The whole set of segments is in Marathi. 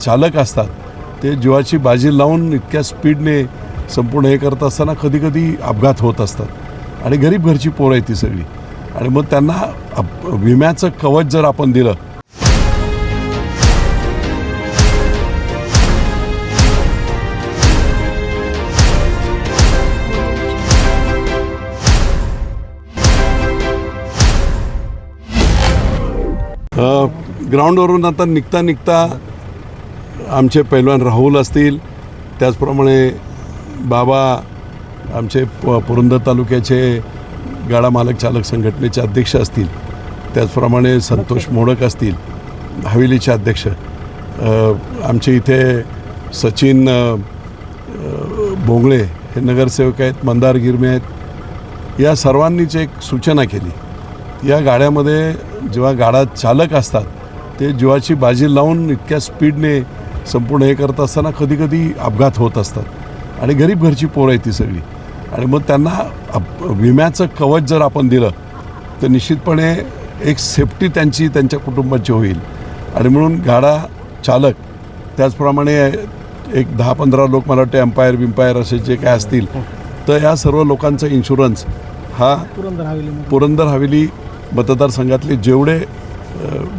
चालक असतात ते जीवाची बाजी लावून इतक्या स्पीडने संपूर्ण हे करत असताना कधी कधी अपघात होत असतात. आणि गरीब घरची पोरं आहे ती सगळी. आणि मग त्यांना विम्याचं कवच जर आपण दिलं ग्राउंडवरून आता निघता निघता आमचे पैलवान राहुल असतील त्याचप्रमाणे बाबा आमचे प पुरंदर तालुक्याचे गाडा मालक चालक संघटनेचे अध्यक्ष असतील त्याचप्रमाणे संतोष मोडक असतील हवेलीचे अध्यक्ष आमचे इथे सचिन भोंगळे हे नगरसेवक आहेत मंदार गिरमे आहेत या सर्वांनीच एक सूचना केली. या गाड्यामध्ये जेव्हा गाडा चालक असतात ते जीवाची बाजी लावून इतक्या स्पीडने संपूर्ण हे करत असताना कधी कधी अपघात होत असतात. आणि गरीब घरची पोरं आहे ती सगळी. आणि मग त्यांना अप- विम्याचं कवच जर आपण दिलं तर निश्चितपणे एक सेफ्टी त्यांची त्यांच्या कुटुंबाची होईल. आणि म्हणून गाडा चालक त्याचप्रमाणे एक दहा पंधरा लोक मला वाटते एम्पायर बिम्पायर असे जे काय असतील तर या सर्व लोकांचा इन्शुरन्स हा पुरंदर हवेली पुरंदर हवेली मतदारसंघातले जेवढे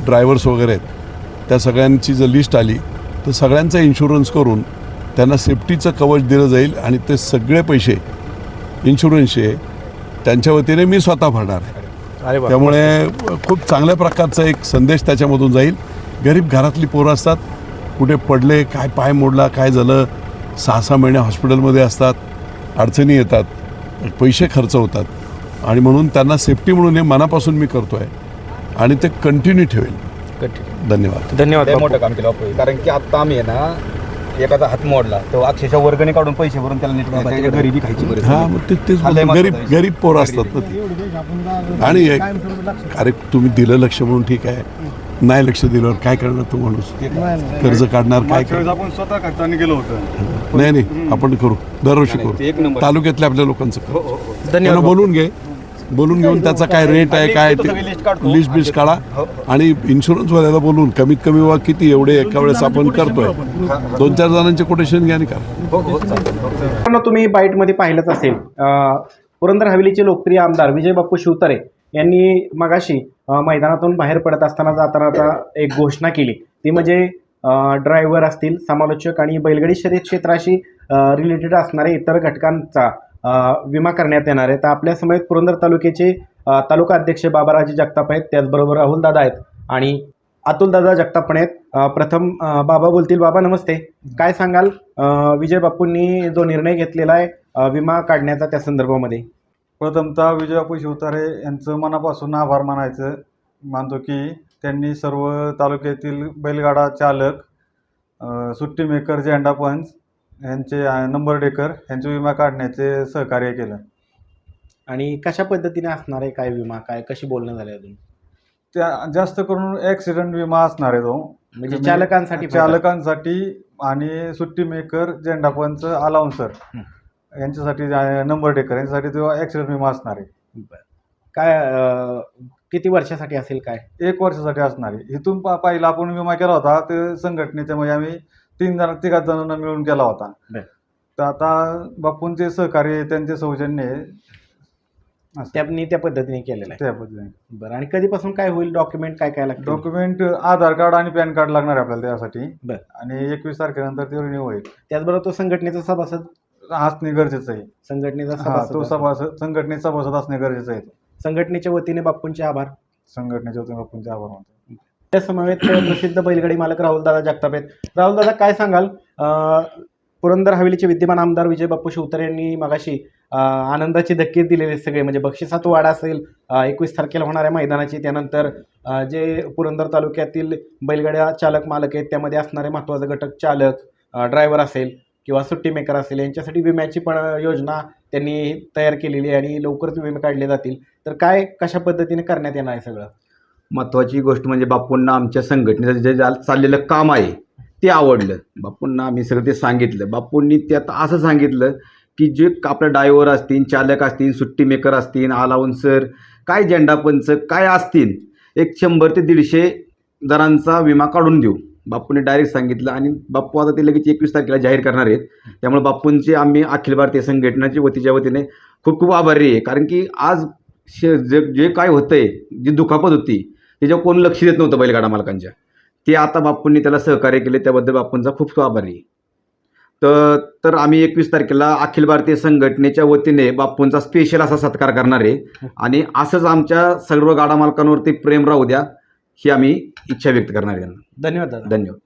ड्रायव्हर्स वगैरे आहेत त्या सगळ्यांची जर लिस्ट आली तर सगळ्यांचा इन्शुरन्स करून त्यांना सेफ्टीचं कवच दिलं जाईल आणि ते सगळे पैसे इन्शुरन्सचे त्यांच्या वतीने मी स्वतः भरणार. आहे त्यामुळे खूप चांगल्या प्रकारचा एक संदेश त्याच्यामधून जाईल. गरीब घरातली पोरं असतात कुठे पडले काय पाय मोडला काय झालं सहा सहा महिने हॉस्पिटलमध्ये असतात अडचणी येतात पैसे खर्च होतात. आणि म्हणून त्यांना सेफ्टी म्हणून हे मनापासून मी करतो आहे आणि ते कंटिन्यू ठेवेल. कट- धन्यवाद धन्यवाद लय बापू. मोठं काम केलं बापू कारण की आता आम्ही आहे ना एखादा हात मोडला तो अक्षरशः वर्गणी काढून पैसे भरून त्याला नीट त्याच्या घरी बी खायची हां. मग ते तेच हा, लय बोलतो. गरीब महत्त्वाचं. गरीब पोरं असतात ना ती आणि एक अरे तुम्ही दिलं लक्ष म्हणून ठीक आहे नाही लक्ष दिल्यावर काय करणार तू माणूस कर्ज काढणार काय मागच्या वेळेस करणार आपण स्वतः खर्चाने गेलो होतो नाही नाही आपण करू दरवर्षी नाही, ते एक करू नंबर. तालुक्यातल्या आपल्या लोकांचं करू हो, हो, हो. त्यांना धन्यवाद. बोलून घे बोलून घेऊन त्याचा काय रेट आहे काय. लिस्ट बिस्ट काढा. हो, आणि इन्शुरन्सवाल्याला बोलून कमीत कमी वा किती एवढे एका वेळेस आपण करतोय. दोन चार जणांचे कोटेशन घ्या आणि करा. हो, हो, तुम्ही बाईटमध्ये पाहिलंच असेल पुरंदर हवेलीचे लोकप्रिय आमदार विजय बाप्पू शिवतारे यांनी मगाशी मैदानातून बाहेर पडत असताना जाताना आता एक घोषणा केली. ती म्हणजे ड्रायव्हर असतील समालोचक आणि बैलगाडी शर्यत क्षेत्राशी रिलेटेड असणारे इतर घटकांचा विमा करण्यात येणार आहे. तर आपल्या समेत पुरंदर तालुक्याचे तालुका अध्यक्ष बाबाराजे जगताप आहेत. त्याचबरोबर राहुल दादा आहेत आणि अतुलदादा जगताप पण आहेत. प्रथम बाबा बोलतील. बाबा नमस्ते. काय सांगाल? विजय बापूंनी जो निर्णय घेतलेला आहे विमा काढण्याचा त्या संदर्भामध्ये. प्रथमतः विजयापू शिवतारे यांचं मनापासून आभार मानायचं. मानतो की त्यांनी सर्व तालुक्यातील बैलगाडा चालक सुट्टी मेकर झेंडा पंच यांचे अ, नंबर डेकर यांचे विमा काढण्याचे सहकार्य केलं. आणि कशा पद्धतीने असणार आहे काय विमा? काय कशी बोलणं झालं अजून? त्या जास्त करून ॲक्सिडेंट विमा असणार आहे तो. म्हणजे चालकांसाठी. चालकांसाठी आणि सुट्टी मेकर झेंडा पंच अलाउन्सर. यांच्यासाठी नंबर डेकर यांच्यासाठी तो ॲक्सिडेंट विमा असणार आहे. काय अं, किती वर्षासाठी असेल काय? एक वर्षासाठी असणार आहे. इथून पा पहिला आपण विमा केला होता ते संघटनेच्या म्हणजे आम्ही तीन जण तिघात जणांना मिळून केला होता. बर. तर आता बापूंचे सहकार्य त्यांचे सौजन्य आहे. त्यांनी त्या पद्धतीने केलेलं त्या पद्धतीने. आहे बरं आणि कधीपासून काय होईल डॉक्युमेंट काय काय लागतं डॉक्युमेंट आधार कार्ड आणि पॅन कार्ड लागणार आहे आपल्याला त्यासाठी. बर. आणि एकवीस तारखेनंतर ते रिन्यू होईल. त्याचबरोबर तो संघटनेचा सभासद? असणे गरजेचं आहे. संघटनेचा हा सभासद तो आहे. सभासद संघटनेचा सभासद असणे गरजेचं आहे. संघटनेच्या वतीने बापूंचे आभार. संघटनेच्या वतीने बापूंचे आभार मानतो. त्या समवेत प्रसिद्ध बैलगाडी मालक राहुलदादा जगताप आहेत. राहुलदादा काय सांगाल? पुरंदर हवेलीचे विद्यमान आमदार विजय बाप्पू शिवतारे यांनी मगाशी आनंदाची आनंदाचे धक्के दिलेले सगळे म्हणजे बक्षिसात वाढ असेल एकवीस तारखेला होणाऱ्या मैदानाची त्यानंतर जे पुरंदर तालुक्यातील बैलगाड्या चालक मालक आहेत त्यामध्ये असणारे महत्त्वाचे घटक चालक ड्रायव्हर असेल किंवा सुट्टी मेकर असेल यांच्यासाठी विम्याची पण योजना त्यांनी तयार केलेली आहे आणि लवकरच विमे काढले जातील. तर काय कशा पद्धतीने करण्यात येणार आहे सगळं? महत्त्वाची गोष्ट म्हणजे बापूंना आमच्या संघटनेचं जे चाललेलं काम आहे ते आवडलं. बापूंना आम्ही सगळं ते सांगितलं. बापूंनी ते आता असं सांगितलं की जे आपले डायव्हर असतील चालक असतील सुट्टी मेकर असतील अलाउन्सर काय झेंडापंच काय असतील एक शंभर ते दीडशे जणांचा विमा काढून देऊ. बापूंनी डायरेक्ट सांगितलं आणि बाप्पू आता ते लगेच एकवीस तारखेला जाहीर करणार आहेत. त्यामुळे बापूंचे आम्ही अखिल भारतीय संघटनाच्या वतीच्या वतीने खूप खूप आभारी आहे. कारण की आज जे जे काय होतंय जी दुखापत होती त्याच्यावर कोण लक्ष देत नव्हतं बैलगाडा मालकांच्या. ते आता बापूंनी त्याला सहकार्य केले त्याबद्दल बापूंचा खूप खूप आभारी तर तर आम्ही एकवीस तारखेला अखिल भारतीय संघटनेच्या वतीने बापूंचा स्पेशल असा सत्कार करणार आहे. आणि असंच आमच्या सर्व गाडा मालकांवरती प्रेम राहू द्या ही आम्ही इच्छा व्यक्त करणार आहे. धन्यवाद धन्यवाद.